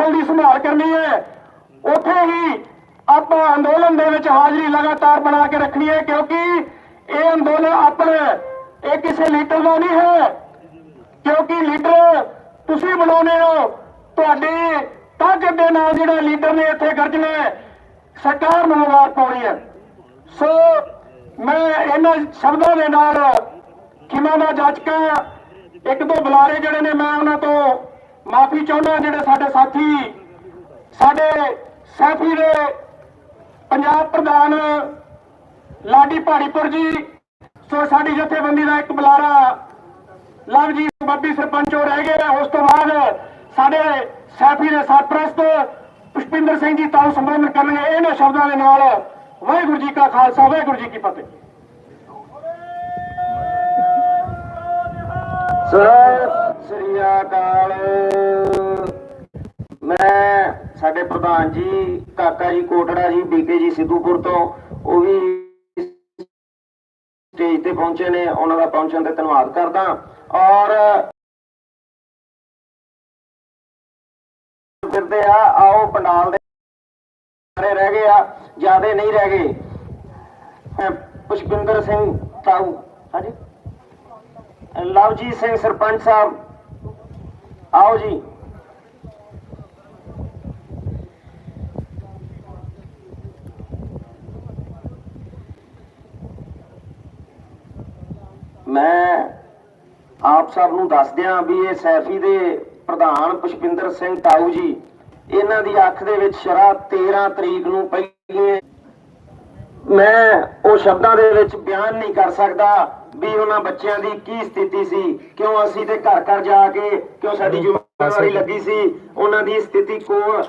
ਨਸਲ ਦੀ ਸੰਭਾਲ ਕਰਨੀ ਹੈ। ਉੱਥੇ ਹੀ ਆਪਾਂ ਅੰਦੋਲਨ ਦੇ ਵਿੱਚ ਹਾਜ਼ਰੀ ਲਗਾਤਾਰ ਬਣਾ ਕੇ ਰੱਖਣੀ ਹੈ ਕਿਉਂਕਿ ਇਹ ਅੰਦੋਲਨ ਆਪਣਾ, ਇਹ ਕਿਸੇ ਲੀਡਰ ਦਾ ਨਹੀਂ ਹੈ। ਕਿਉਂਕਿ ਲੀਡਰ ਤੁਸੀਂ ਬਣਾਉਨੇ ਹੋ, ਤੁਹਾਡੇ ਤਾਕਤ ਦੇ ਨਾਲ ਜਿਹੜਾ ਲੀਡਰ ਨੇ ਇੱਥੇ ਗਰਜਣਾ ਸਰਕਾਰ ਨੂੰ ਆਵਾਜ਼ ਪਾਉਣੀ ਹੈ। ਸੋ ਮੈਂ ਇਹਨਾਂ ਸ਼ਬਦਾਂ ਦੇ ਨਾਲ ਖਿਮਾ ਦਾ ਜਾਚਕਾ, ਇੱਕ ਦੋ ਬੁਲਾਰੇ ਜਿਹੜੇ ਨੇ ਮੈਂ ਉਹਨਾਂ ਤੋਂ ਮਾਫੀ ਚਾਹੁੰਦਾ ਜਿਹੜੇ ਸਾਡੇ ਸਾਥੀ, ਸਾਡੇ ਸੈਫੀ ਦੇ ਪੰਜਾਬ ਪ੍ਰਧਾਨ ਲਾਡੀ ਪਹਾੜੀਪੁਰ ਜੀ, ਸੋ ਸਾਡੀ ਜਥੇਬੰਦੀ ਦਾ ਇੱਕ ਬੁਲਾਰਾ ਲਵਜੀਤ ਬੱਬੀ ਸਰਪੰਚ ਹੋ ਰਹਿ ਗਏ ਉਸ ਤੋਂ ਬਾਅਦ ਸਾਡੇ ਸੈਫੀ ਦੇ ਸਰਪ੍ਰਸਤ ਪੁਸ਼ਪਿੰਦਰ ਸਿੰਘ ਜੀ ਤਾਂ ਸੰਬੋਧਨ ਕਰਨਗੇ ਇਹਨਾਂ ਸ਼ਬਦਾਂ ਦੇ ਨਾਲ। ਵਾਹਿਗੁਰੂ ਜੀ ਕਾ ਖਾਲਸਾ, ਵਾਹਿਗੁਰੂ ਜੀ ਕੀ ਫਤਿਹ। ਸਤਿ ਅਕਾਲ ਮੈਂ ਸਾਡੇ ਪ੍ਰਧਾਨ ਜੀ, ਕਾਕਾ ਜੀ, ਕੋਟੜਾ ਜੀ ਬੀਕੇ ਜੀ, ਸਿੱਧੂਪੁਰ ਤੋਂ ਉਹ ਵੀ ਸਟੇਜ ਤੇ ਪਹੁੰਚੇ ਨੇ। ਉਹਨਾਂ ਦਾ ਪਹੁੰਚਣ ਤੇ ਧੰਨਵਾਦ ਕਰਦਾ। ਔਰ ਫਿਰਦੇ ਆ, ਆਓ ਪੰਡਾਲ ਦੇ ਸਾਰੇ ਰਹਿ ਗਏ ਆ। ਜਿਆਦੇ ਨਹੀਂ ਰਹਿ ਗਏ। ਪੁਸ਼ਪਿੰਦਰ ਸਿੰਘ ਤਾਊ। ਹਾਂਜੀ। ਲਵਜੀਤ ਸਿੰਘ ਸਰਪੰਚ ਸਾਹਿਬ ਆਓ ਜੀ। ਮੈਂ ਆਪ ਸਭ ਨੂੰ ਦੱਸ ਦਿਆਂ ਵੀ ਇਹ ਸੈਫੀ ਦੇ ਪ੍ਰਧਾਨ ਪੁਸ਼ਪਿੰਦਰ ਸਿੰਘ ਤਾਊ ਜੀ, ਇਹਨਾਂ ਦੀ ਅੱਖ ਦੇ ਵਿੱਚ ਸ਼ਰਾ 13 ਤਰੀਕ ਨੂੰ ਪਹਿਲੀ ਮੈਂ ਉਹ ਸ਼ਬਦਾਂ ਦੇ ਵਿੱਚ ਬਿਆਨ ਨਹੀਂ ਕਰ ਸਕਦਾ ਵੀ ਉਹਨਾਂ ਬੱਚਿਆਂ ਦੀ ਕੀ ਸਥਿਤੀ ਸੀ। ਕਿਉਂ ਅਸੀਂ ਤੇ ਘਰ ਘਰ ਜਾ ਕੇ ਕਿਉਂ ਸਾਡੀ ਜ਼ਿੰਮੇਵਾਰੀ ਲੱਗੀ ਸੀ? ਉਹਨਾਂ ਦੀ ਸਥਿਤੀ ਕੋਲ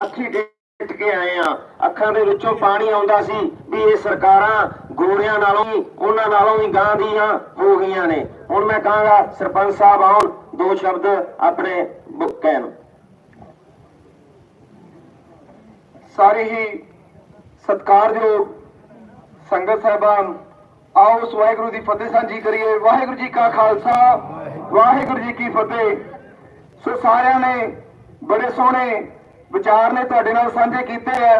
ਅੱਖੀ ਟਿਕ ਕੇ ਆਏ ਆ ਅੱਖਾਂ ਦੇ ਵਿੱਚੋਂ ਪਾਣੀ ਆਉਂਦਾ ਸੀ ਵੀ ਇਹ ਸਰਕਾਰਾਂ ਗੋਰਿਆਂ ਨਾਲੋਂ ਵੀ ਉਹਨਾਂ ਨਾਲੋਂ ਵੀ ਗਾਂ ਦੀਆਂ ਹੋ ਗਈਆਂ ਨੇ। ਹੁਣ ਮੈਂ ਕਹਾਂਗਾ ਸਰਪੰਚ ਸਾਹਿਬ ਆਉਣ ਦੋ ਸ਼ਬਦ ਆਪਣੇ ਬ- ਕਹਿਣ। ਸਾਰੇ ਹੀ ਸਤਿਕਾਰਯੋਗ ਸੰਗਤ ਸਾਹਿਬਾਨ ਆਓ ਉਸ ਵਾਹਿਗੁਰੂ ਦੀ ਫਤਿਹ ਸਾਂਝੀ ਕਰੀਏ। ਵਾਹਿਗੁਰੂ ਜੀ ਕਾ ਖਾਲਸਾ ਵਾਹਿਗੁਰੂ ਜੀ ਕੀ ਫਤਿਹ। ਸੋ ਸਾਰਿਆਂ ਨੇ ਬੜੇ ਸੋਹਣੇ ਵਿਚਾਰ ਨੇ ਤੁਹਾਡੇ ਨਾਲ ਸਾਂਝੇ ਕੀਤੇ ਆ।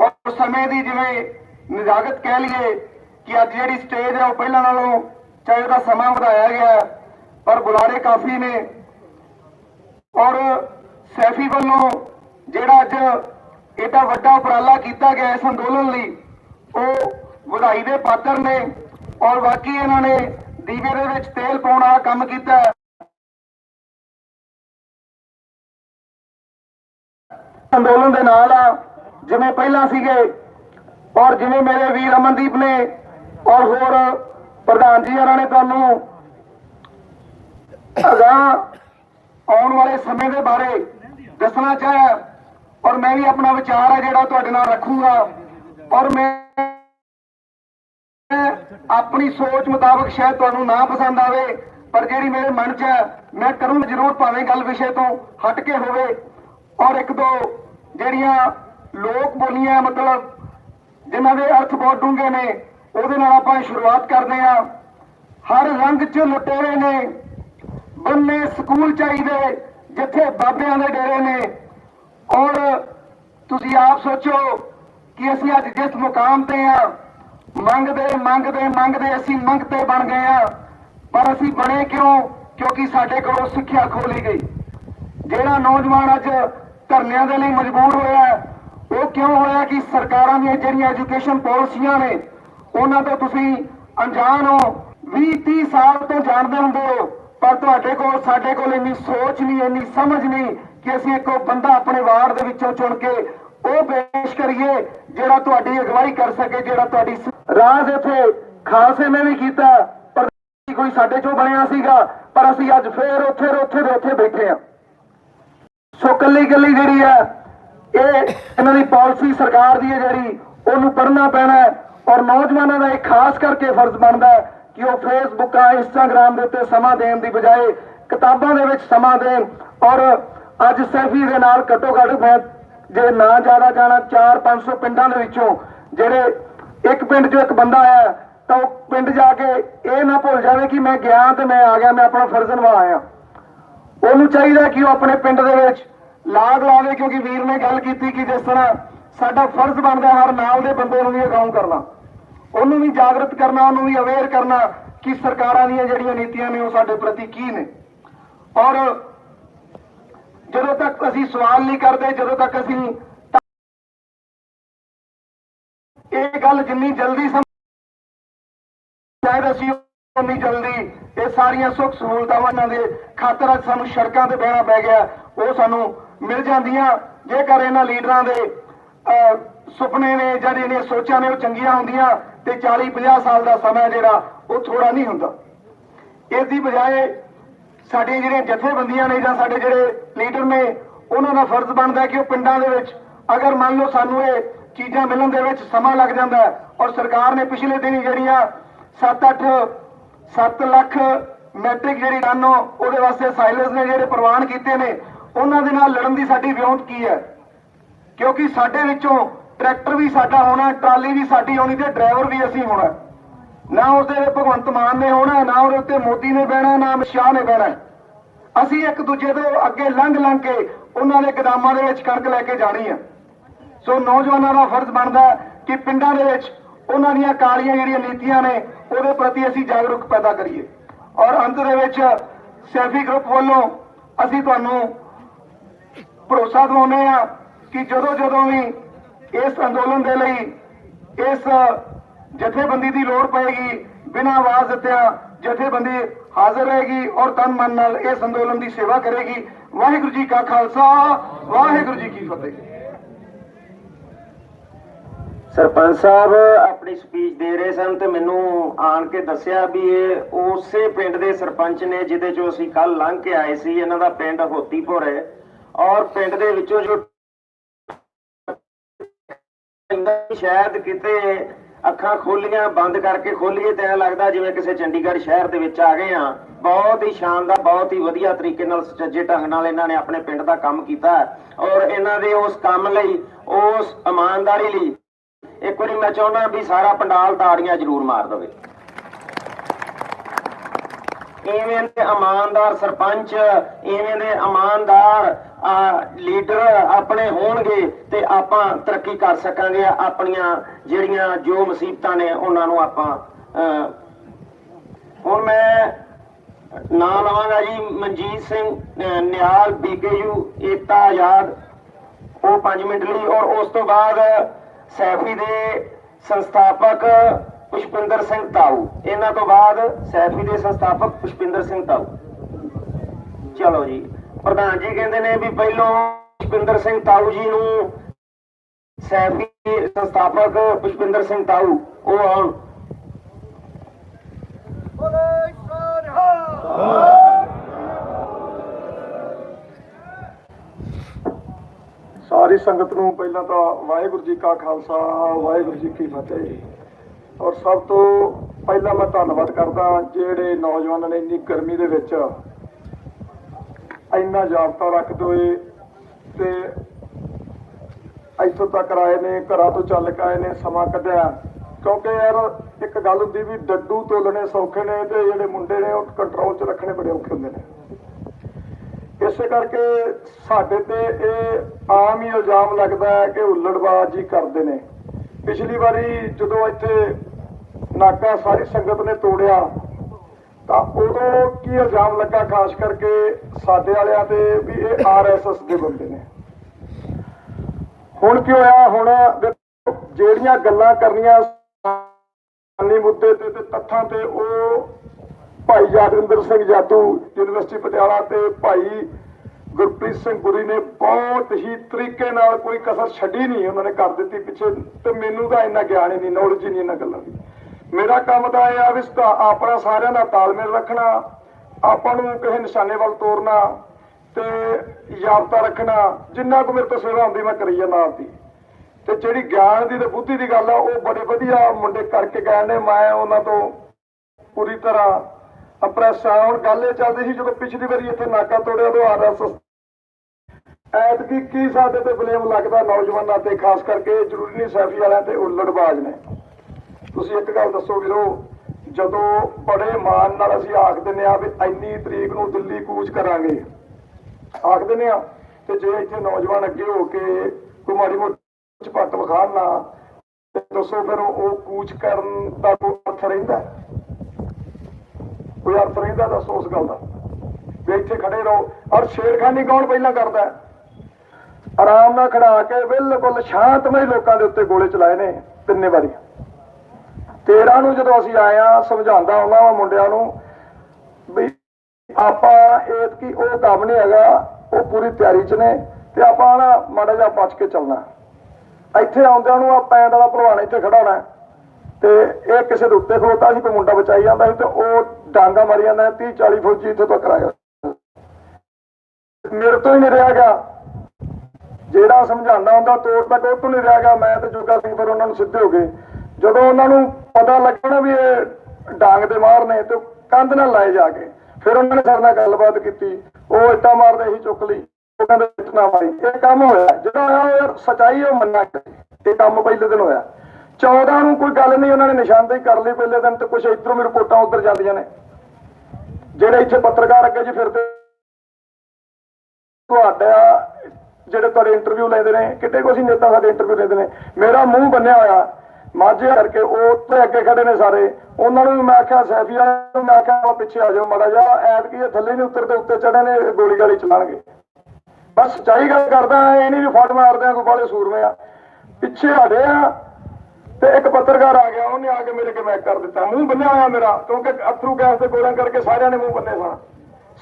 ਔਰ ਸਮੇਂ ਦੀ ਜਿਵੇਂ ਨਿਜਾਗਤ ਕਹਿ ਲਈਏ ਕਿ ਅੱਜ ਜਿਹੜੀ ਸਟੇਜ ਹੈ ਉਹ ਪਹਿਲਾਂ ਨਾਲੋਂ ਚਾਹੇ ਉਹਦਾ ਸਮਾਂ ਵਧਾਇਆ ਗਿਆ ਹੈ, ਪਰ ਬੁਲਾਰੇ ਕਾਫੀ ਨੇ। ਔਰ ਸੈਫੀ ਵੱਲੋਂ ਜਿਹੜਾ ਅੱਜ ਇਹਦਾ ਵੱਡਾ ਉਪਰਾਲਾ ਕੀਤਾ ਗਿਆ ਇਸ ਅੰਦੋਲਨ ਲਈ ਉਹ ਵਧਾਈ ਦੇ ਪਾਤਰ ਨੇ ਔਰ ਬਾਕੀ ਇਹਨਾਂ ਨੇ ਦੀਵੇ ਦੇ ਵਿੱਚ ਤੇਲ ਪਾਉਣ ਵਾਲਾ ਕੰਮ ਕੀਤਾ ਅੰਦੋਲਨ ਦੇ ਨਾਲ ਆ, ਜਿਵੇਂ ਪਹਿਲਾਂ ਸੀਗੇ ਔਰ ਜਿਵੇਂ ਮੇਰੇ ਵੀਰ ਅਮਨਦੀਪ ਨੇ ਔਰ ਹੋਰ ਪ੍ਰਧਾਨ ਜੀ ਹੋਰਾਂ ਨੇ ਤੁਹਾਨੂੰ ਅਗਾਂਹ ਆਉਣ ਵਾਲੇ ਸਮੇਂ ਦੇ ਬਾਰੇ ਦੱਸਣਾ ਚਾਹਿਆ ਔਰ ਮੈਂ ਵੀ ਆਪਣਾ ਵਿਚਾਰ ਹੈ ਜਿਹੜਾ ਤੁਹਾਡੇ ਨਾਲ ਰੱਖੂੰਗਾ ਔਰ ਮੈਂ ਆਪਣੀ ਸੋਚ ਮੁਤਾਬਕ ਸ਼ਾਇਦ ਤੁਹਾਨੂੰ ਨਾ ਪਸੰਦ ਆਵੇ, ਪਰ ਜਿਹੜੀ ਮੇਰੇ ਮਨ 'ਚ ਹੈ, ਮੈਂ ਕਰੂੰ ਜ਼ਰੂਰ ਭਾਵੇਂ ਗੱਲ ਵਿਸ਼ੇ ਤੋਂ ਹਟ ਕੇ ਹੋਵੇ। ਔਰ ਇੱਕ ਦੋ ਜਿਹੜੀਆਂ ਲੋਕ ਬੋਲੀਆਂ, ਮਤਲਬ ਜਿਨ੍ਹਾਂ ਦੇ ਅਰਥ ਬਹੁਤ ਡੂੰਘੇ ਨੇ, ਉਹਦੇ ਨਾਲ ਆਪਾਂ ਸ਼ੁਰੂਆਤ ਕਰਦੇ ਹਾਂ। ਹਰ ਰੰਗ 'ਚ ਲੁਟੇਰੇ ਨੇ, ਬੰਨੇ ਸਕੂਲ ਚਾਹੀਦੇ, ਜਿੱਥੇ ਬਾਬਿਆਂ ਦੇ ਡੇਰੇ ਨੇ। ਔਰ ਤੁਸੀਂ ਆਪ ਸੋਚੋ ਕਿ ਅਸੀਂ ਅੱਜ ਜਿਸ ਮੁਕਾਮ ਤੇ ਆ ਮੰਗਦੇ ਮੰਗਦੇ ਮੰਗਦੇ ਅਸੀਂ ਮੰਗਤੇ ਬਣ ਗਏ ਆ। ਪਰ ਅਸੀਂ ਬਣੇ ਕਿਉਂ? ਕਿਉਂਕਿ ਸਾਡੇ ਕੋਲੋਂ ਸਿੱਖਿਆ ਖੋਲੀ ਗਈ। ਜਿਹੜਾ ਨੌਜਵਾਨ ਅੱਜ ਧਰਨਿਆਂ ਦੇ ਲਈ ਮਜਬੂਰ ਹੋਇਆ ਉਹ ਕਿਉਂ ਹੋਇਆ ਕਿ ਸਰਕਾਰਾਂ ਦੀਆਂ ਜਿਹੜੀਆਂ ਐਜੂਕੇਸ਼ਨ ਪਾਲਿਸੀਆਂ ਨੇ, ਉਹਨਾਂ ਤੋਂ ਤੁਸੀਂ ਅਣਜਾਣ ਹੋ। 20 30 ਸਾਲ ਤੋਂ ਜਾਣਦੇ ਹੁੰਦੇ ਹੋ, ਪਰ ਤੁਹਾਡੇ ਕੋਲ, ਸਾਡੇ ਕੋਲ ਇੰਨੀ ਸੋਚ ਨਹੀਂ, ਇੰਨੀ ਸਮਝ ਨਹੀਂ ਕਿ ਅਸੀਂ ਇੱਕੋ ਬੰਦਾ ਆਪਣੇ ਵਾਰਡ ਦੇ ਵਿੱਚੋਂ ਚੁਣ ਕੇ ਉਹ ਪੇਸ਼ ਕਰੀਏ, ਜਿਹੜਾ ਤੁਹਾਡੀ ਅਗਵਾਈ ਕਰ ਸਕੇ, ਜਿਹੜਾ ਤੁਹਾਡੀ ਰਾਜ ਇੱਥੇ ਖਾਲਸੇ ਨੇ ਵੀ ਕੀਤਾ, ਪਰ ਕੋਈ ਸਾਡੇ ਚੋਂ ਬਣਿਆ ਸੀਗਾ, ਪਰ ਅਸੀਂ ਅੱਜ ਫੇਰ ਉੱਥੇ ਉੱਥੇ ਦੇ ਉੱਥੇ ਬੈਠੇ ਆ ਸੋ ਕੱਲੀ ਕੱਲੀ ਜਿਹੜੀ ਹੈ, ਇਹ ਇਹਨਾਂ ਦੀ ਪਾਲਿਸੀ ਸਰਕਾਰ ਦੀ ਹੈ ਜਿਹੜੀ, ਉਹਨੂੰ ਪੜ੍ਹਨਾ ਪੈਣਾ ਔਰ ਨੌਜਵਾਨਾਂ ਦਾ ਇਹ ਖਾਸ ਕਰਕੇ ਫਰਜ਼ ਬਣਦਾ ਕਿ ਉਹ ਫੇਸਬੁੱਕਾਂ, ਇੰਸਟਾਗ੍ਰਾਮ ਦੇ ਉੱਤੇ ਸਮਾਂ ਦੇਣ ਦੀ ਬਜਾਏ ਕਿਤਾਬਾਂ ਦੇ ਵਿੱਚ ਸਮਾਂ ਦੇਣ, ਔਰ ਅੱਜ ਸੈਲਫੀ ਦੇ ਨਾਲ ਘੱਟੋ ਘੱਟ ਮੈਂ ਜੇ ਨਾ ਜ਼ਿਆਦਾ ਜਾਣਾ 4-500 ਪਿੰਡਾਂ ਦੇ ਵਿੱਚੋਂ ਜਿਹੜੇ ਇੱਕ ਪਿੰਡ 'ਚੋਂ ਇੱਕ ਬੰਦਾ ਆਇਆ, ਤਾਂ ਉਹ ਪਿੰਡ ਜਾ ਕੇ ਇਹ ਨਾ ਭੁੱਲ ਜਾਵੇ ਕਿ ਮੈਂ ਗਿਆ ਤੇ ਮੈਂ ਆ ਗਿਆ, ਮੈਂ ਆਪਣਾ ਫਰਜ਼ ਨਿਭਾ ਆਇਆ। ਉਹਨੂੰ ਚਾਹੀਦਾ ਕਿ ਉਹ ਆਪਣੇ ਪਿੰਡ ਦੇ ਵਿੱਚ ਲਾਗ ਲਾਵੇ, ਕਿਉਂਕਿ ਵੀਰ ਨੇ ਗੱਲ ਕੀਤੀ ਕਿ ਜਿਸ ਤਰ੍ਹਾਂ ਸਾਡਾ ਫਰਜ਼ ਬਣਦਾ ਹਰ ਨਾਲ ਦੇ ਬੰਦੇ ਨੂੰ ਵੀ ਅਗਾਊਂ ਕਰਨਾ। ਉਹਨੂੰ ਵੀ ਜਾਗਰਤ ਕਰਨਾ, ਉਹਨੂੰ ਵੀ ਅਵੇਅਰ ਕਰਨਾ ਕਿ ਸਰਕਾਰਾਂ ਦੀਆਂ ਜਿਹੜੀਆਂ ਨੀਤੀਆਂ ਨੇ ਉਹ ਸਾਡੇ ਪ੍ਰਤੀ ਕੀ ਨੇ। ਔਰ ਜਦੋਂ ਤੱਕ ਅਸੀਂ ਸਵਾਲ ਨਹੀਂ ਕਰਦੇ, ਜਦੋਂ ਤੱਕ ਅਸੀਂ ਇਹ ਗੱਲ ਜਿੰਨੀ ਜਲਦੀ ਸਮ ਸ਼ਾਇਦ ਅਸੀਂ ਉਨੀ ਜਲਦੀ ਇਹ ਸਾਰੀਆਂ ਸੁੱਖ ਸਹੂਲਤਾਂ ਇਹਨਾਂ ਦੇ ਖਾਤਰ ਅੱਜ ਸਾਨੂੰ ਸੜਕਾਂ ਤੇ ਬਹਿਣਾ ਪੈ ਗਿਆ, ਉਹ ਸਾਨੂੰ ਮਿਲ ਜਾਂਦੀਆਂ। ਜੇਕਰ ਇਹਨਾਂ ਲੀਡਰਾਂ ਦੇ ਸੁਪਨੇ ਨੇ ਜਾਂ ਜਿਹੜੀਆਂ ਸੋਚਾਂ ਨੇ ਉਹ ਚੰਗੀਆਂ ਹੁੰਦੀਆਂ, ਤੇ 40 50 ਸਾਲ ਦਾ ਸਮਾਂ ਜਿਹੜਾ, ਉਹ ਥੋੜਾ ਨਹੀਂ ਹੁੰਦਾ। ਇਸ ਦੀ ਬਜਾਏ ਸਾਡੀਆਂ ਜਿਹੜੀਆਂ ਜਥੇਬੰਦੀਆਂ ਨੇ ਜਾਂ ਸਾਡੇ ਜਿਹੜੇ ਲੀਡਰ ਨੇ, ਉਹਨਾਂ ਦਾ ਫਰਜ਼ ਬਣਦਾ ਕਿ ਉਹ ਪਿੰਡਾਂ ਦੇ ਵਿੱਚ, ਅਗਰ ਮੰਨ ਲਓ ਸਾਨੂੰ ਇਹ ਚੀਜ਼ਾਂ ਮਿਲਣ ਦੇ ਵਿੱਚ ਸਮਾਂ ਲੱਗ ਜਾਂਦਾ ਔਰ ਸਰਕਾਰ ਨੇ ਪਿਛਲੇ ਦਿਨੀ ਜਿਹੜੀਆਂ 7-8 7 ਲੱਖ ਮੈਟ੍ਰਿਕ ਜਿਹੜੀ ਰਨ ਉਹਦੇ ਵਾਸਤੇ ਸਾਇਲਸ ਨੇ ਜਿਹੜੇ ਪ੍ਰਵਾਨ ਕੀਤੇ ਨੇ, ਉਹਨਾਂ ਦੇ ਨਾਲ ਲੜਨ ਦੀ ਸਾਡੀ ਵਿਉਂਤ ਕੀ ਹੈ? ਕਿਉਂਕਿ ਸਾਡੇ ਵਿੱਚੋਂ ਟਰੈਕਟਰ ਵੀ ਸਾਡਾ ਹੋਣਾ, ਟਰਾਲੀ ਵੀ ਸਾਡੀ ਹੋਣੀ ਤੇ ਡਰਾਈਵਰ ਵੀ ਅਸੀਂ ਹੋਣਾ। ਨਾ ਉਸਦੇ ਭਗਵੰਤ ਮਾਨ ਨੇ ਹੋਣਾ, ਨਾ ਉਹਦੇ ਉੱਤੇ ਮੋਦੀ ਨੇ ਬਹਿਣਾ, ਨਾ ਅਮਿਤ ਸ਼ਾਹ ਨੇ ਬਹਿਣਾ। ਅਸੀਂ ਇੱਕ ਦੂਜੇ ਤੋਂ ਅੱਗੇ ਲੰਘ ਲੰਘ ਕੇ ਉਹਨਾਂ ਦੇ ਗਦਾਮਾਂ ਦੇ ਵਿੱਚ ਕਣਕ ਲੈ ਕੇ ਜਾਣੀ ਹੈ ਸੋ ਨੌਜਵਾਨਾਂ ਦਾ ਫਰਜ਼ ਬਣਦਾ ਕਿ ਪਿੰਡਾਂ ਦੇ ਵਿੱਚ ਉਹਨਾਂ ਦੀਆਂ ਕਾਲੀਆਂ ਜਿਹੜੀਆਂ ਨੀਤੀਆਂ ਨੇ, ਉਹਦੇ ਪ੍ਰਤੀ ਅਸੀਂ ਜਾਗਰੂਕ ਪੈਦਾ ਕਰੀਏ। ਔਰ ਅੰਤ ਦੇ ਵਿੱਚ ਸੈਫੀ ਗਰੁੱਪ ਵੱਲੋਂ ਅਸੀਂ ਤੁਹਾਨੂੰ ਭਰੋਸਾ ਦਿਵਾਉਂਦੇ ਆ ਕਿ ਜਦੋਂ ਜਦੋਂ ਵੀ ਇਸ ਅੰਦੋਲਨ ਦੇ ਲਈ ਇਸ ਜਥੇਬੰਦੀ ਦੀ ਲੋੜ ਪਏਗੀ, ਬਿਨਾਂ ਆਵਾਜ਼ ਦਿੱਤਿਆਂ ਜਥੇਬੰਦੀ ਹਾਜ਼ਰ ਰਹੇਗੀ ਔਰ ਤਨ ਮਨ ਨਾਲ ਇਸ ਅੰਦੋਲਨ ਦੀ ਸੇਵਾ ਕਰੇਗੀ। ਵਾਹਿਗੁਰੂ ਜੀ ਕਾ ਖਾਲਸਾ, ਵਾਹਿਗੁਰੂ ਜੀ ਕੀ ਫਤਿਹ। ਸਰਪੰਚ ਸਾਹਿਬ ਆਪਣੀ ਸਪੀਚ ਦੇ ਰਹੇ ਸਨ ਤੇ ਮੈਨੂੰ ਆਣ ਕੇ ਦੱਸਿਆ ਵੀ ਇਹ ਉਸੇ ਪਿੰਡ ਦੇ ਸਰਪੰਚ ਨੇ ਜਿਹਦੇ ਚੋਂ ਅਸੀਂ ਕੱਲ ਲੰਘ ਕੇ ਆਏ ਸੀ, ਇਹਨਾਂ ਦਾ ਪਿੰਡ ਹੋਤੀਪੁਰ ਹੈ ਔਰ ਪਿੰਡ ਦੇ ਵਿੱਚੋਂ ਜੋ ਸ਼ਾਇਦ ਕਿਤੇ ਅੱਖਾਂ ਖੋਲੀਆਂ, ਬੰਦ ਕਰਕੇ ਖੋਲੀਏ ਤਾਂ ਐਂ ਲੱਗਦਾ ਜਿਵੇਂ ਕਿਸੇ ਚੰਡੀਗੜ੍ਹ ਸ਼ਹਿਰ ਦੇ ਵਿੱਚ ਆ ਗਏ ਆ ਬਹੁਤ ਹੀ ਸ਼ਾਨਦਾਰ, ਬਹੁਤ ਹੀ ਵਧੀਆ ਤਰੀਕੇ ਨਾਲ ਸੁਚੱਜੇ ਢੰਗ ਨਾਲ ਇਹਨਾਂ ਨੇ ਆਪਣੇ ਪਿੰਡ ਦਾ ਕੰਮ ਕੀਤਾ ਔਰ ਇਹਨਾਂ ਦੇ ਉਸ ਕੰਮ ਲਈ, ਉਸ ਇਮਾਨਦਾਰੀ ਲਈ ਇੱਕ ਵਾਰੀ ਮੈਂ ਚਾਹੁੰਦਾ ਵੀ ਸਾਰਾ ਪੰਡਾਲ ਤਾੜੀਆਂ ਜ਼ਰੂਰ ਮਾਰ ਦੇਵੇ। ਇਵੇਂ ਦੇ ਇਮਾਨਦਾਰ ਸਰਪੰਚ ਇਵੇਂ ਦੇ ਇਮਾਨਦਾਰ ਲੀਡਰ ਆਪਣੇ ਹੋਣਗੇ ਤੇ ਆਪਾਂ ਤਰੱਕੀ ਕਰ ਸਕਾਂਗੇ। ਆਪਣੀਆਂ ਜਿਹੜੀਆਂ ਜੋ ਮੁਸੀਬਤਾਂ ਨੇ ਉਹਨਾਂ ਨੂੰ ਆਪਾਂ ਅਹ, ਹੁਣ ਮੈਂ ਨਾਂ ਲਵਾਂਗਾ ਜੀ ਮਨਜੀਤ ਸਿੰਘ ਅਹ, ਨਿਹਾਲ ਬੀਕੇਯੂ ਏਤਾ ਆਜ਼ਾਦ। ਉਹ 5 ਮਿੰਟ ਲਈ ਔਰ ਉਸ ਤੋਂ ਬਾਅਦ ਸੈਫੀ ਦੇ ਸੰਸਥਾਪਕ ਪੁਸ਼ਪਿੰਦਰ ਸਿੰਘ ਤਾਊ। ਇਹਨਾਂ ਤੋਂ ਬਾਅਦ ਸੈਫੀ ਦੇ ਸੰਸਥਾਪਕ ਪੁਸ਼ਪਿੰਦਰ ਸਿੰਘ ਤਾਊ। ਚਲੋ ਜੀ, ਪ੍ਰਧਾਨ ਜੀ ਕਹਿੰਦੇ ਨੇ ਵੀ ਪਹਿਲੋਂ ਪੁਸ਼ਪਿੰਦਰ ਸਿੰਘ ਤਾਊ ਜੀ ਨੂੰ ਸੈਫੀ ਸੰਸਥਾਪਕ ਪੁਸ਼ਪਿੰਦਰ ਸਿੰਘ ਤਾਊ, ਉਹ ਆਉਣ। ਸਾਰੀ ਸੰਗਤ ਨੂੰ ਪਹਿਲਾਂ ਤਾਂ ਵਾਹਿਗੁਰੂ ਜੀ ਕਾ ਖਾਲਸਾ, ਵਾਹਿਗੁਰੂ ਜੀ ਕੀ ਫਤਿਹ। ਔਰ ਸਭ ਤੋਂ ਪਹਿਲਾਂ ਮੈਂ ਧੰਨਵਾਦ ਕਰਦਾ ਜਿਹੜੇ ਨੌਜਵਾਨਾਂ ਨੇ ਇੰਨੀ ਗਰਮੀ ਦੇ ਵਿੱਚ ਇੰਨਾ ਜਾਬਤਾ ਰੱਖਦੇ ਹੋਏ ਤੇ ਇੱਥੋਂ ਤੱਕ ਆਏ ਨੇ, ਘਰਾਂ ਤੋਂ ਚੱਲ ਕੇ ਆਏ ਨੇ, ਸਮਾਂ ਕੱਢਿਆ। ਕਿਉਂਕਿ ਯਾਰ ਇੱਕ ਗੱਲ ਹੁੰਦੀ ਵੀ ਡੱਡੂ ਤੋਲਣੇ ਸੌਖੇ ਨੇ ਤੇ ਜਿਹੜੇ ਮੁੰਡੇ ਨੇ ਉਹ ਕੰਟਰੋਲ 'ਚ ਰੱਖਣੇ ਬੜੇ ਔਖੇ ਹੁੰਦੇ ਨੇ। ਇਸੇ ਕਰਕੇ ਸਾਡੇ ਤੇ ਇਹ ਆਮ ਹੀ ਇਲਜ਼ਾਮ ਲੱਗਦਾ ਹੈ ਕਿ ਹੁੱਲੜਬਾਜ਼ੀ ਕਰਦੇ ਨੇ। ਪਿਛਲੀ ਵਾਰੀ ਜਦੋਂ ਇੱਥੇ ਨਾਕਾ ਸਾਰੀ ਸੰਗਤ ਨੇ ਤੋੜਿਆ, ਤਾਂ ਉਦੋਂ ਕੀ ਇਲਜ਼ਾਮ ਲੱਗਾ ਖਾਸ ਕਰਕੇ ਸਾਡੇ ਵਾਲਿਆਂ ਤੇ ਵੀ ਇਹ ਆਰਐਸਐਸ ਦੇ ਬੰਦੇ ਨੇ? ਹੁਣ ਕੀ ਹੋਇਆ? ਹੁਣ ਜਿਹੜੀਆਂ ਗੱਲਾਂ ਕਰਨੀਆਂ ਸਾਨੀ ਮੁੱਦੇ ਤੇ ਤੇ ਤੱਥਾਂ ਤੇ ਉਹ ਭਾਈ ਯਾਦਵਿੰਦਰ ਸਿੰਘ ਜਾਦੂ ਯੂਨੀਵਰਸਿਟੀ ਪਟਿਆਲਾ ਤੇ ਭਾਈ ਗੁਰਪ੍ਰੀਤ ਸਿੰਘ ਗੁਰੀ ਨੇ ਬਹੁਤ ਹੀ ਤਰੀਕੇ ਨਾਲ ਕੋਈ ਕਸਰ ਛੱਡੀ ਨਹੀਂ, ਉਹਨਾਂ ਨੇ ਕਰ ਦਿੱਤੀ ਪਿੱਛੇ ਤੇ ਮੈਨੂੰ ਤਾਂ ਇੰਨਾ ਗਿਆਨ ਹੀ ਨਹੀਂ ਨੌਲੇਜ ਹੀ ਨਹੀਂ ਇਹਨਾਂ ਗੱਲਾਂ ਦੀ। ਮੇਰਾ ਕੰਮ ਤਾਂ ਇਹ ਆ ਵੀ ਆਪਣਾ ਸਾਰਿਆਂ ਦਾ ਤਾਲਮੇਲ ਰੱਖਣਾ, ਆਪਾਂ ਨੂੰ ਕਿਸੇ ਨਿਸ਼ਾਨੇ ਵੱਲ ਤੋਰਨਾ ਤੇ ਯਾਬਤਾ ਰੱਖਣਾ, ਜਿੰਨਾ ਕੁ ਮੇਰੇ ਤੋਂ ਸੇਵਾ ਹੁੰਦੀ ਮੈਂ ਕਰੀ ਜਾਂਦਾ ਆਪਦੀ। ਤੇ ਜਿਹੜੀ ਗਿਆਨ ਦੀ ਤੇ ਬੁੱਧੀ ਦੀ ਗੱਲ ਆ, ਉਹ ਬੜੇ ਵਧੀਆ ਮੁੰਡੇ ਕਰਕੇ ਗਏ ਨੇ, ਮੈਂ ਉਹਨਾਂ ਤੋਂ ਪੂਰੀ ਤਰ੍ਹਾਂ ਅਪਰੈਸ ਹੁਣ ਗੱਲ ਇਹ ਚੱਲਦੀ ਸੀ ਜਦੋਂ ਪਿਛਲੀ ਵਾਰੀ ਇੱਥੇ ਨਾਕਾ ਤੋੜਿਆ ਉਦੋਂ ਆਰਐਸਐਸ ਐਤਕੀ ਕੀ ਸਾਡੇ ਤੇ ਬਲੇਮ ਲੱਗਦਾ ਨੌਜਵਾਨਾਂ ਤੇ, ਖਾਸ ਕਰਕੇ ਜ਼ਰੂਰੀ ਨਹੀਂ ਸੈਫੀ ਵਾਲਿਆਂ ਤੇ ਉਲੜਬਾਜ਼ ਨੇ। ਤੁਸੀਂ ਇੱਕ ਗੱਲ ਦੱਸੋ ਵੀਰੋ, ਜਦੋਂ ਬੜੇ ਮਾਣ ਨਾਲ ਅਸੀਂ ਆਖ ਦਿੰਦੇ ਆ ਵੀ ਇੰਨੀ ਤਰੀਕ ਨੂੰ ਦਿੱਲੀ ਕੂਚ ਕਰਾਂਗੇ। ਆਖ ਦਿੰਦੇ ਆ ਤੇ ਜੇ ਇੱਥੇ ਨੌਜਵਾਨ ਅੱਗੇ ਹੋ ਕੇ ਕੋਈ ਮਾੜੀ ਮੋਟੀ ਪੱਟ ਵਿਖਾਣ ਨਾ ਦੱਸੋ ਫਿਰ ਉਹ ਕੂਚ ਕਰਨ ਦਾ ਕੋਈ ਅਰਥ ਰਹਿੰਦਾ ਕੋਈ ਅਰਥ ਰਹਿੰਦਾ ਦੱਸੋ ਉਸ ਗੱਲ ਦਾ। ਵੀ ਇੱਥੇ ਖੜੇ ਰਹੋ। ਔਰ ਸ਼ੇਰਖਾਨੀ ਕੌਣ ਪਹਿਲਾਂ ਕਰਦਾ ਹੈ? ਆਰਾਮ ਨਾਲ ਖੜਾ ਕੇ ਬਿਲਕੁਲ ਸ਼ਾਂਤਮਈ ਲੋਕਾਂ ਦੇ ਉੱਤੇ ਗੋਲੇ ਚਲਾਏ ਨੇ ਤਿੰਨੇ ਵਾਰੀ। 13 ਨੂੰ ਜਦੋਂ ਅਸੀਂ ਆਏ ਆ ਸਮਝਾਉਂਦਾ ਹੁੰਦਾ ਵਾ ਮੁੰਡਿਆਂ ਨੂੰ ਵੀ ਆਪਾਂ ਕੀ ਉਹ ਕੰਮ ਨਹੀਂ ਹੈਗਾ, ਉਹ ਪੂਰੀ ਤਿਆਰੀ 'ਚ ਨੇ ਤੇ ਆਪਾਂ ਨਾ ਮਾੜਾ ਜਿਹਾ ਬਚ ਕੇ ਚੱਲਣਾ। ਇੱਥੇ ਆਉਂਦਿਆਂ ਨੂੰ ਆ ਪੈਂਡ ਵਾਲਾ ਭਲਵਾਨ ਇੱਥੇ ਖੜਾ ਹੋਣਾ ਤੇ ਇਹ ਕਿਸੇ ਦੇ ਉੱਤੇ ਖਲੋਤਾ ਸੀ, ਕੋਈ ਮੁੰਡਾ ਬਚਾਈ ਜਾਂਦਾ ਸੀ ਤੇ ਉਹ ਡਾਂਗਾ ਮਾਰੀ ਜਾਂਦਾ 30 40 ਫੌਜੀ ਇੱਥੇ ਤੱਕ ਆਇਆ ਮੇਰੇ ਤੋਂ ਹੀ ਨਹੀਂ ਰਿਹਾ ਗਿਆ ਜਿਹੜਾ ਸਮਝਾਉਂਦਾ ਹੁੰਦਾ, ਤੋੜ ਤੱਕ ਉਹ ਤੋਂ ਨਹੀਂ ਰਿਹਾ ਗਿਆ ਮੈਂ ਤੇ ਜੋਗਾ ਸਿੰਘ ਫਿਰ ਉਹਨਾਂ ਨੂੰ ਸਿੱਧੇ ਹੋ ਗਏ। ਜਦੋਂ ਉਹਨਾਂ ਨੂੰ ਪਤਾ ਲੱਗਣਾ ਵੀ ਇਹ ਡਾਂਗ ਦੇ ਮਾਰ ਨੇ, ਤੇ ਕੰਧ ਨਾਲ ਲਾਏ ਜਾ ਕੇ। ਫਿਰ ਉਹਨਾਂ ਨੇ ਸਾਡੇ ਨਾਲ ਗੱਲਬਾਤ ਕੀਤੀ। ਉਹ ਇੱਟਾਂ ਮਾਰਦੇ ਸੀ, ਚੁੱਕ ਲਈ। ਉਹ ਕਹਿੰਦੇ ਇੱਟ ਨਾ ਮਾਰੀ। ਇਹ ਕੰਮ ਹੋਇਆ। ਜਿਹੜਾ ਹੋਇਆ, ਉਹ ਸਚਾਈ ਉਹ ਮੰਨਣਾ ਚਾਹੀਦਾ। ਇਹ ਕੰਮ ਪਹਿਲੇ ਦਿਨ ਹੋਇਆ। 14 ਨੂੰ ਕੋਈ ਗੱਲ ਨਹੀਂ, ਉਹਨਾਂ ਨੇ ਨਿਸ਼ਾਨਦੇਹੀ ਕਰ ਲਈ ਪਹਿਲੇ ਦਿਨ ਤੇ ਕੁਝ ਇਧਰੋਂ ਵੀ ਰਿਪੋਰਟਾਂ ਉਧਰ ਜਾਂਦੀਆਂ ਨੇ। ਜਿਹੜੇ ਇੱਥੇ ਪੱਤਰਕਾਰ ਅੱਗੇ ਜੀ ਫਿਰਦੇ, ਤੁਹਾਡਾ ਜਿਹੜੇ ਤੁਹਾਡੇ ਇੰਟਰਵਿਊ ਲੈਂਦੇ ਨੇ, ਕਿਤੇ ਕੋਈ ਨੇਤਾ ਸਾਡੇ ਇੰਟਰਵਿਊ ਲੈਂਦੇ ਨੇ। ਮੇਰਾ ਮੂੰਹ ਬੰਨਿਆ ਹੋਇਆ, ਮਾਝੇ ਕਰਕੇ ਉਹ ਤੇ ਅੱਗੇ ਖੜੇ ਨੇ ਸਾਰੇ। ਉਹਨਾਂ ਨੂੰ ਵੀ ਮੈਂ ਆਖਿਆ, ਸੈਫੀਆ ਨੂੰ ਮੈਂ ਆਖਿਆ ਪਿੱਛੇ ਆ ਜਾਓ ਮਾੜਾ ਜਿਹਾ ਐਤ ਕੀ ਇਹ ਥੱਲੇ ਨਹੀਂ ਉਤਰਦੇ, ਉੱਤੇ ਚੜੇ ਨੇ ਗੋਲੀ ਗਾਲੀ ਚਲਾਣਗੇ। ਬਸ ਸੱਚਾਈ ਗੱਲ ਕਰਦਾ, ਇਹ ਨਹੀਂ ਵੀ ਫੜ ਮਾਰਦੇ ਆ, ਕੋਈ ਬਾਲੇ ਸੂਰਮੇ ਆ। ਪਿੱਛੇ ਹਟੇ ਆ ਤੇ ਇੱਕ ਪੱਤਰਕਾਰ ਆ ਗਿਆ, ਉਹਨੇ ਆ ਕੇ ਮੇਰੇ ਕੇ ਮੈਕ ਕਰ ਦਿੱਤਾ। ਮੂੰਹ ਬੰਨਿਆ ਹੋਇਆ ਮੇਰਾ, ਕਿਉਂਕਿ ਅਥਰੂ ਗੈਸ ਦੇ ਗੋਲਿਆਂ ਕਰਕੇ ਸਾਰਿਆਂ ਨੇ ਮੂੰਹ ਬੰਨੇ ਸਨ।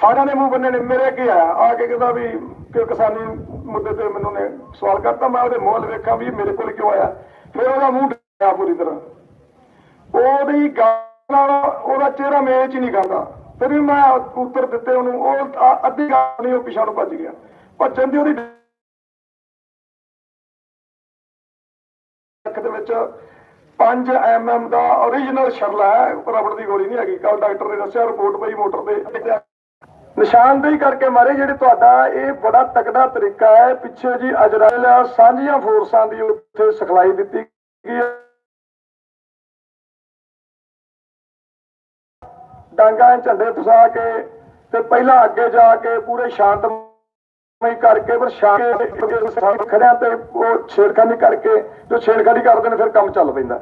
ਸਾਰਿਆਂ ਨੇ ਮੂੰਹ ਬੰਨੇ ਨੇ, ਮੇਰੇ ਅੱਗੇ ਆਇਆ। ਆ ਕੇ ਕਹਿੰਦਾ ਵੀ ਕਿ ਕਿਸਾਨੀ ਮੁੱਦੇ ਤੇ ਮੈਨੂੰ ਨੇ ਸਵਾਲ ਕਰਤਾ, ਮੈਂ ਉਹਦੇ ਮੂੰਹ ਵੱਲ ਵੇਖਾਂ ਵੀ ਮੇਰੇ ਕੋਲ ਕਿਉਂ ਆਇਆ। ਫਿਰ ਉਹਦਾ ਮੂੰਹ ਢੱਕਿਆ ਪੂਰੀ ਤਰ੍ਹਾਂ। ਉਹਦੀ ਗੱਲ ਨਾਲ ਉਹਦਾ ਚਿਹਰਾ ਮੇਚ ਹੀ ਨਹੀਂ ਕਰਦਾ ਫਿਰ ਵੀ ਮੈਂ ਉੱਤਰ ਦਿੱਤੇ ਉਹਨੂੰ, ਉਹ ਅੱਧੀ ਗੱਲ ਨਹੀਂ, ਉਹ ਪਿਛਾਂ ਨੂੰ ਭੱਜ ਗਿਆ। ਭੱਜਣ ਦੀ ਉਹਦੀ ਵਿੱਚ 5 ਐਮਐਮ ਦਾ origignal ਛਰਲਾ ਹੈ ਰਬੜ ਦੀ ਗੋਲੀ ਨਹੀਂ ਹੈਗੀ। ਕੱਲ ਡਾਕਟਰ ਨੇ ਦੱਸਿਆ ਰਿਪੋਰਟ ਪਈ ਮੋਟਰ ਤੇ। ਨਿਸ਼ਾਨਦੇਹੀ ਕਰਕੇ ਮਾਰੇ ਜਿਹੜੇ ਤੁਹਾਡਾ, ਇਹ ਬੜਾ ਤਕੜਾ ਤਰੀਕਾ ਹੈ। ਪਿੱਛੇ ਜੀ ਅਜਰਾਇਲ ਸਾਂਝੀਆਂ ਫੋਰਸਾਂ ਦੀ ਉੱਥੇ ਸਿਖਲਾਈ ਦਿੱਤੀ ਗਈ ਡਾਂਗਾ, ਝੰਡੇ ਫਸਾ ਕੇ ਤੇ ਪਹਿਲਾਂ ਅੱਗੇ ਜਾ ਕੇ ਪੂਰੇ ਸ਼ਾਂਤ ਸ਼ਾਂਤਮਈ ਕਰਕੇ ਪਰ ਸ਼ਾਂਤ ਖੜਿਆ ਤੇ ਉਹ ਛੇੜਖਾਨੀ ਕਰਕੇ ਜੋ ਛੇੜਖਾਨੀ ਕਰਦੇ ਨੇ ਫਿਰ ਕੰਮ ਚੱਲ ਪੈਂਦਾ।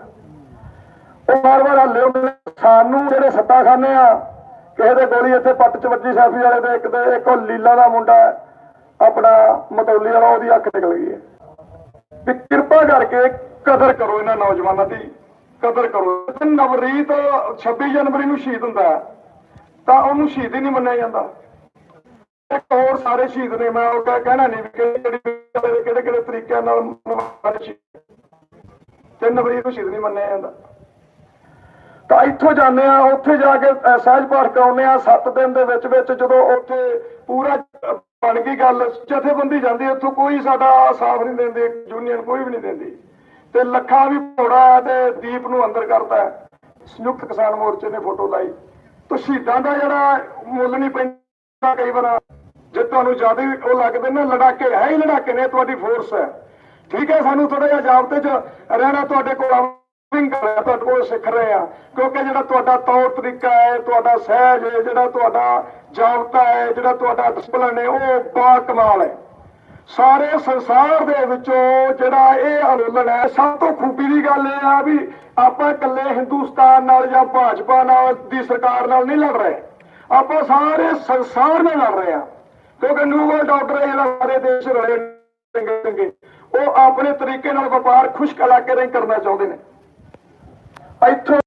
ਉਹ ਵਾਰ-ਵਾਰ ਹੱਲੇ ਹੁੰਦੇ ਸਾਨੂੰ ਜਿਹੜੇ ਸੱਤਾ ਖਾਨੇ ਆ, ਕਿਸੇ ਦੇ ਗੋਲੀ ਇੱਥੇ ਪੱਟ ਚ ਵੱਜੀ ਸੈਫੀ ਵਾਲੇ ਦੇ, ਇੱਕ ਦੇ ਇੱਕ ਉਹ ਲੀਲਾ ਦਾ ਮੁੰਡਾ ਆਪਣਾ ਮਤੌਲੀ ਵਾਲਾ ਉਹਦੀ ਅੱਖ ਨਿਕਲ ਗਈ ਹੈ। ਵੀ ਕਿਰਪਾ ਕਰਕੇ ਕਦਰ ਕਰੋ ਇਹਨਾਂ ਨੌਜਵਾਨਾਂ ਦੀ, ਕਦਰ ਕਰੋ। ਨਵਰੀਤ 26 ਜਨਵਰੀ ਨੂੰ ਸ਼ਹੀਦ ਹੁੰਦਾ ਤਾਂ ਉਹਨੂੰ ਸ਼ਹੀਦ ਹੀ ਨਹੀਂ ਮੰਨਿਆ ਜਾਂਦਾ। ਇੱਕ ਹੋਰ ਸਾਰੇ ਸ਼ਹੀਦ ਨੇ, ਮੈਂ ਉਹ ਕਹਿ- ਕਹਿਣਾ ਨਹੀਂ ਵੀ ਕਿਹੜੇ ਕਿਹੜੇ ਤਰੀਕਿਆਂ ਨਾਲ ਮਨਾਉਣੇ ਸ਼ਹੀਦ ਤੇ ਨਵਰੀਤ ਨੂੰ ਸ਼ਹੀਦ ਨਹੀਂ ਮੰਨਿਆ ਜਾਂਦਾ। ਤਾਂ ਇੱਥੋਂ ਜਾਂਦੇ ਆ ਉੱਥੇ ਜਾ ਕੇ ਸਹਿਜ ਪਾਠ ਕਰਾਉਂਦੇ ਆ 7 ਦਿਨ ਦੇ ਵਿੱਚ ਵਿੱਚ ਜਦੋਂ ਉੱਥੇ ਪੂਰਾ ਬਣ ਗਈ ਗੱਲ, ਜਥੇਬੰਦੀ ਜਾਂਦੀ ਉੱਥੋਂ ਕੋਈ ਸਾਡਾ ਸਾਫ਼ ਨਹੀਂ ਦਿੰਦੀ ਯੂਨੀਅਨ ਕੋਈ ਵੀ ਨਹੀਂ ਦਿੰਦੀ। ਤੇ ਲੱਖਾਂ ਵੀ ਭੋੜਾ ਹੈ ਤੇ ਦੀਪ ਨੂੰ ਅੰਦਰ ਕਰਤਾ ਸੰਯੁਕਤ ਕਿਸਾਨ ਮੋਰਚੇ ਨੇ ਫੋਟੋ ਲਾਈ। ਤੇ ਸ਼ਹੀਦਾਂ ਦਾ ਜਿਹੜਾ ਮੁੱਲ ਨਹੀਂ ਪੈਂਦਾ ਕਈ ਵਾਰ। ਤੁਹਾਨੂੰ ਜ਼ਿਆਦਾ ਉਹ ਲੱਗਦੇ ਨੇ, ਲੜਾਕੇ ਹੈ ਹੀ ਲੜਾਕੇ ਨੇ, ਤੁਹਾਡੀ ਫੋਰਸ ਹੈ। ਠੀਕ ਹੈ, ਸਾਨੂੰ ਥੋੜਾ ਜਿਹਾ ਜਾਬਤੇ 'ਚ ਰਹਿਣਾ ਤੁਹਾਡੇ ਕੋਲ ਆਵਿੰਗ ਕਰ ਤੁਹਾਡੇ ਕੋਲ ਸਿੱਖ ਰਹੇ ਆ ਕਿਉਂਕਿ ਜਿਹੜਾ ਤੁਹਾਡਾ ਤੌਰ ਤਰੀਕਾ ਹੈ, ਤੁਹਾਡਾ ਸਹਿਜ ਹੈ, ਜਿਹੜਾ ਤੁਹਾਡਾ ਜਾਬਤਾ ਹੈ, ਜਿਹੜਾ ਤੁਹਾਡਾ ਡਿਸਪਲਿਨ ਹੈ, ਉਹ ਬਾ ਕਮਾਲ ਹੈ। ਸਾਰੇ ਸੰਸਾਰ ਦੇ ਵਿੱਚੋਂ ਜਿਹੜਾ ਇਹ ਅੰਦੋਲਨ ਹੈ, ਸਭ ਤੋਂ ਖੂਬੀ ਦੀ ਗੱਲ ਇਹ ਆ ਵੀ ਆਪਾਂ ਇਕੱਲੇ ਹਿੰਦੁਸਤਾਨ ਨਾਲ ਜਾਂ ਭਾਜਪਾ ਨਾਲ ਦੀ ਸਰਕਾਰ ਨਾਲ ਨਹੀਂ ਲੜ ਰਹੇ। ਆਪਾਂ ਸਾਰੇ ਸੰਸਾਰ ਨਾਲ ਲੜ ਰਹੇ ਆ ਕਿਉਂਕਿ ਨਿਊ ਡਾਕਟਰ ਆਰਡਰ ਜਿਹੜਾ ਸਾਰੇ ਦੇਸ਼ ਰਲੇ ਚੰਗੇ ਚੰਗੇ। ਉਹ ਆਪਣੇ ਤਰੀਕੇ ਨਾਲ ਵਪਾਰ ਖੁਸ਼ਕ ਕੇ ਨਾਲ ਕਰਨਾ ਚਾਹੁੰਦੇ ਨੇ। ਇੱਥੋਂ